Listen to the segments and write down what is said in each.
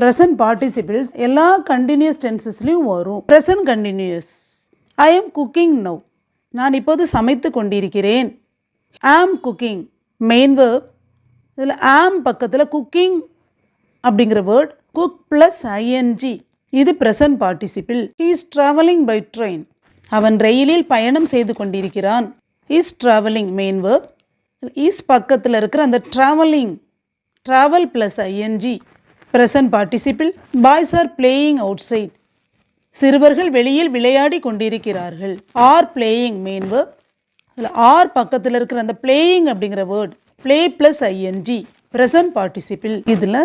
Present participles எல்லா continuous டென்சஸ்லையும் வரும். Present continuous I am cooking now நான் இப்போது சமைத்து கொண்டிருக்கிறேன். ஆம் குக்கிங் மெயின் வேர்ப் இதில் ஆம் பக்கத்தில் குக்கிங் அப்படிங்கிற வேர்ட் குக் ப்ளஸ் ஐஎன்ஜி இது present participle is travelling by train அவன் ரயிலில் பயணம் செய்து கொண்டிருக்கிறான். Is travelling main verb is பக்கத்தில் இருக்கிற அந்த travelling travel plus ING present participle boys are playing outside சிறுவர்கள் வெளியில் விளையாடி கொண்டிருக்கிறார்கள். ஆர் பிளேயிங் மெயின் வேர்ப் அதில் ஆர் பக்கத்தில் இருக்கிற அந்த பிளேயிங் அப்படிங்கிற word play plus ING present participle இதில்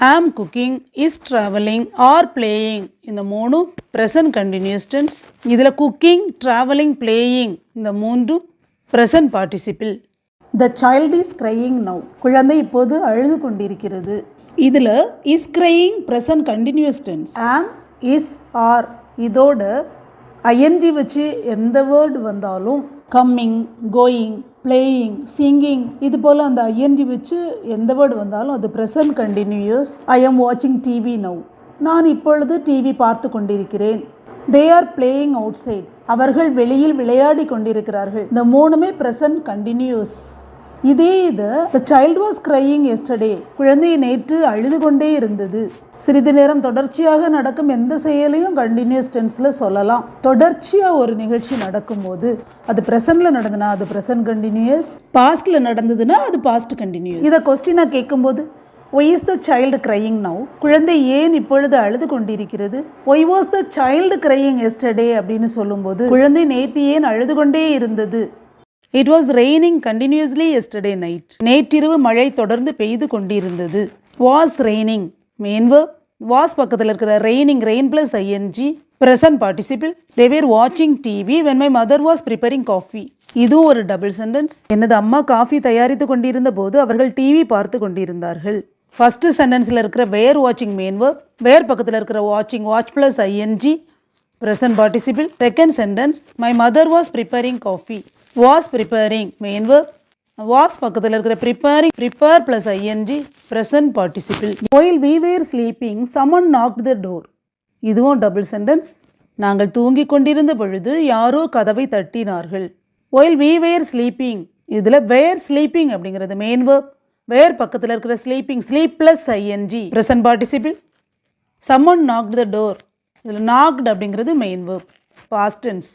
am cooking is travelling are playing இந்த மூணும் ப்ரெசன்ட் கண்டினியூஸ் டென்ஸ் இதில் குக்கிங் ட்ராவலிங் பிளேயிங் இந்த மூன்றும் present participle the child is crying now குழந்தை இப்போது அழுது கொண்டிருக்கிறது. இதில் is crying present continuous tense am is are இதோட ஐஎன்ஜி வச்சு எந்த வேர்டு வந்தாலும் கம்மிங் கோயிங் பிளேயிங் சிங்கிங் இது போல் அந்த ஐஎன்ஜி வச்சு எந்த வேர்டு வந்தாலும் அது ப்ரெசன்ட் கண்டினியூஸ் ஐ எம் வாட்சிங் டிவி நவ் நான் இப்பொழுது டிவி பார்த்து கொண்டிருக்கிறேன். They are playing outside அவர்கள் வெளியில் விளையாடி கொண்டிருக்கிறார்கள். இந்த மூணுமே ப்ரெசன்ட் கண்டினியூஸ் இதே இது the child was crying yesterday குழந்தை நேற்று அழுது கொண்டே இருந்தது. சிறிது நேரம் தொடர்ச்சியாக நடக்கும் எந்த செயலையும் கண்டினியூஸ் டென்ஸில் சொல்லலாம். தொடர்ச்சியாக ஒரு நிகழ்ச்சி நடக்கும்போது அது ப்ரெசண்டில் நடந்ததுன்னா அது ப்ரெசன்ட் கண்டினியூஸ் பாஸ்டில் நடந்ததுன்னா அது பாஸ்ட் கண்டினியூஸ் இதை கொஸ்டினாக கேட்கும்போது why is the child crying now குழந்தை ஏன் இப்பொழுது அழுது கொண்டிருக்கிறது? Why was the child crying yesterday அப்படின்னு சொல்லும்போது குழந்தை நேற்று ஏன் அழுது கொண்டே இருந்தது? It was raining continuously yesterday night நேற்றிரவு மழை தொடர்ந்து பெய்து கொண்டிருந்தது. வாஸ் ரெய்னிங் மெயின் வாஸ் பக்கத்தில் இருக்கிற raining rain plus ING present participle they were வாட்சிங் TV when my mother was preparing coffee இதுவும் ஒரு டபுள் சென்டென்ஸ் எனது அம்மா காஃபி தயாரித்து கொண்டிருந்த போது அவர்கள் டிவி பார்த்து கொண்டிருந்தார்கள். ஃபர்ஸ்ட் சென்டென்ஸில் இருக்கிற வேர் வாட்சிங் மெயின்வர் வேர் வேர் பக்கத்தில் இருக்கிற வாட்சிங் watch plus ING present participle second sentence my mother was preparing coffee was preparing main verb was பக்கத்தில் இருக்கிற preparing prepare plus ING present participle while we were sleeping someone knock the door இதுவும் double sentence நாங்கள் தூங்கிக் கொண்டிருந்த பொழுது யாரோ கதவை தட்டினார்கள். ஒயில் வி வேர் ஸ்லீப்பிங் இதில் வேர் ஸ்லீப்பிங் அப்படிங்கிறது மெயின் வேர்ப் வேர் பக்கத்தில் இருக்கிற sleeping sleep plus ING present participle someone knocked the door இதில் நாக்டு அப்படிங்கிறது மெயின் வேர்ப் பாஸ்டன்ஸ்